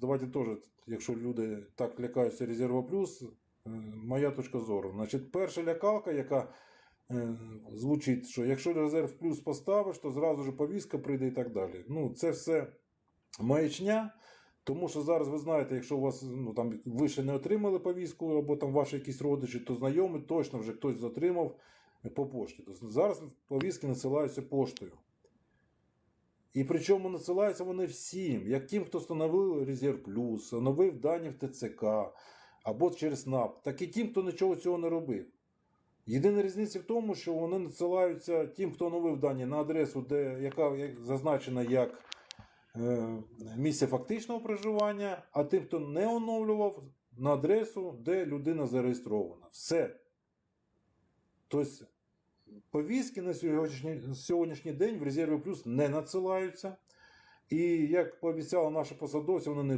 Давайте теж, якщо люди так лякаються резерва плюс, е, моя точка зору. Значить, перша лякалка, яка е, звучить, що якщо резерв плюс поставиш, то зразу ж повістка прийде і так далі. Ну, це все маячня. Тому що зараз ви знаєте, якщо у вас ну там ви ще не отримали повістку, або там ваші якісь родичі, то знайомі точно вже хтось отримав по пошті. Тобто зараз повістки надсилаються поштою. І причому надсилаються вони всім, як тим, хто встановив резерв плюс, встановив дані в ТЦК або через НАП, так і тим, хто нічого цього не робив. Єдина різниця в тому, що вони надсилаються тим, хто оновив дані на адресу, де, яка як, зазначена як е, місце фактичного проживання, а тим, хто не оновлював, на адресу, де людина зареєстрована. Все. Тобто, повістки на сьогоднішній, сьогоднішній день в резерві плюс не надсилаються. І як пообіцяли наші посадовці, вони не